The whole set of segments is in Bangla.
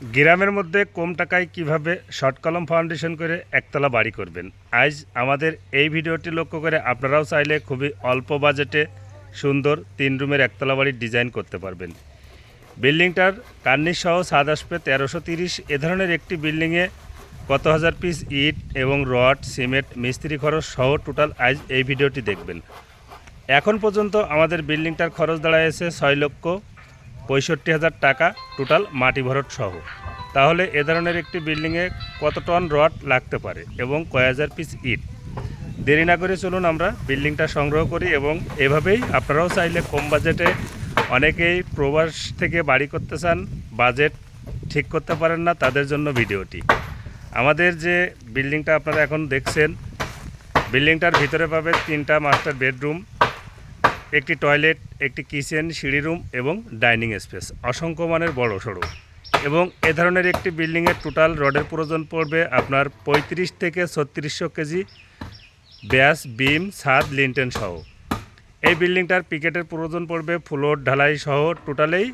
গ্রামের মধ্যে কম টাকায় কীভাবে শর্ট কলম ফাউন্ডেশন করে একতলা বাড়ি করবেন? আজ আমাদের এই ভিডিওটি লক্ষ্য করে আপনারাও চাইলে খুবই অল্প বাজেটে সুন্দর তিন রুমের একতলা বাড়ির ডিজাইন করতে পারবেন। বিল্ডিংটার কার্নিশ সহ ছাদ আসবে তেরোশো তিরিশ। এ ধরনের একটি বিল্ডিংয়ে কত হাজার পিস ইট এবং রড, সিমেন্ট, মিস্ত্রি খরচ সহ টোটাল আজ এই ভিডিওটি দেখবেন। এখন পর্যন্ত আমাদের বিল্ডিংটার খরচ দাঁড়ায়ছে ছয় লক্ষ পঁয়ষট্টি হাজার টাকা টোটাল মাটি ভরট সহ। তাহলে এ ধরনের একটি বিল্ডিংয়ে কত টন রড লাগতে পারে এবং কয় হাজার পিস ইট? দেরি না করে চলুন আমরা বিল্ডিংটা সংগ্রহ করি এবং এভাবেই আপনারাও চাইলে কম বাজেটে অনেকেই প্রবাস থেকে বাড়ি করতে চান, বাজেট ঠিক করতে পারেন না তাদের জন্য ভিডিওটি। আমাদের যে বিল্ডিংটা আপনারা এখন দেখছেন, বিল্ডিংটার ভিতরে পাবে তিনটা মাস্টার বেডরুম একটি টয়লেট, একটি কিচেন, সিঁড়ি রুম এবং ডাইনিং স্পেস। অসংখ্য মানের বড় সড়ো। এবং এ ধরনের একটি বিল্ডিংয়ের টোটাল রডের প্রয়োজন পড়বে আপনার পঁয়ত্রিশ থেকে ছত্রিশশো কেজি ব্যাস, বিম, ছাদ, লিন্টেন সহ। এই বিল্ডিংটার পিকেটের প্রয়োজন পড়বে ফ্লোর ঢালাই সহ টোটালেই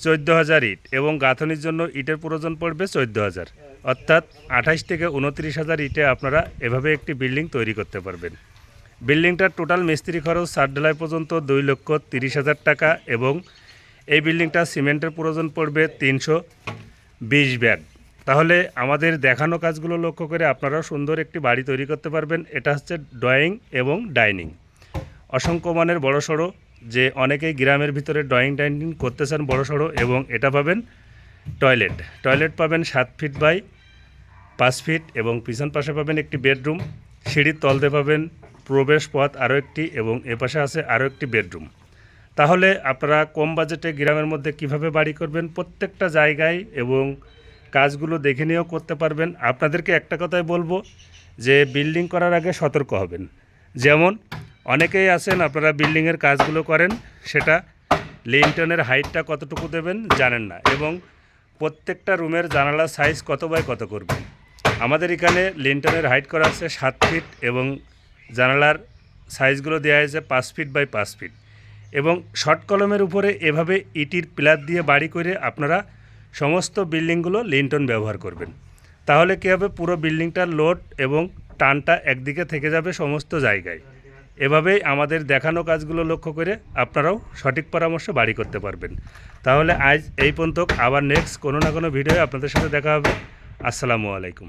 চোদ্দ হাজার ইট এবং গাঁথনির জন্য ইটের প্রয়োজন পড়বে চোদ্দ হাজার অর্থাৎ আঠাশ থেকে উনত্রিশ হাজার ইটে আপনারা এভাবে একটি বিল্ডিং তৈরি করতে পারবেন। বিল্ডিংটার টোটাল মিস্ত্রি খরচ সাত ঢালাই পর্যন্ত দুই লক্ষ তিরিশ হাজার টাকা এবং এই বিল্ডিংটা সিমেন্টের প্রয়োজন পড়বে তিনশো বিশ ব্যাগ। তাহলে আমাদের দেখানো কাজগুলো লক্ষ্য করে আপনারা সুন্দর একটি বাড়ি তৈরি করতে পারবেন। এটা হচ্ছে ড্রয়িং এবং ডাইনিং। অসংখ্য মানের বড় সড়ো, যে অনেকেই গ্রামের ভিতরে ড্রয়িং ডাইনিং করতে চান বড় সড়ো এবং এটা পাবেন টয়লেট। টয়লেট পাবেন সাত ফিট বাই পাঁচ ফিট এবং পিছন পাশে পাবেন একটি বেডরুম। সিঁড়ির তলতে পাবেন প্রবেশ পথ আরও একটি এবং এপাশে আছে আরও একটি বেডরুম। তাহলে আপনারা কম বাজেটে গ্রামের মধ্যে কীভাবে বাড়ি করবেন প্রত্যেকটা জায়গায় এবং কাজগুলো দেখে নিয়েও করতে পারবেন। আপনাদেরকে একটা কথাই বলব যে বিল্ডিং করার আগে সতর্ক হবেন। যেমন অনেকেই আছেন, আপনারা বিল্ডিংয়ের কাজগুলো করেন, সেটা লিন্টনের হাইটটা কতটুকু দেবেন জানেন না এবং প্রত্যেকটা রুমের জানালার সাইজ কত বাই কত করবেন। আমাদের এখানে লিন্টনের হাইট করা আছে সাত ফিট এবং জানালার সাইজগুলো দেওয়া হয়েছে পাঁচ ফিট বাই পাঁচ ফিট। এবং শর্ট কলমের উপরে এভাবে ইটির পিলার দিয়ে বাড়ি করে আপনারা সমস্ত বিল্ডিংগুলো লিন্টন ব্যবহার করবেন। তাহলে কী হবে? পুরো বিল্ডিংটার লোড এবং টানটা একদিকে থেকে যাবে সমস্ত জায়গায়। এভাবেই আমাদের দেখানো কাজগুলো লক্ষ্য করে আপনারাও সঠিক পরামর্শ বাড়ি করতে পারবেন। তাহলে আজ এই পর্যন্ত। আবার নেক্সট কোনো না কোনো ভিডিও আপনাদের সাথে দেখা হবে। আসসালামু আলাইকুম।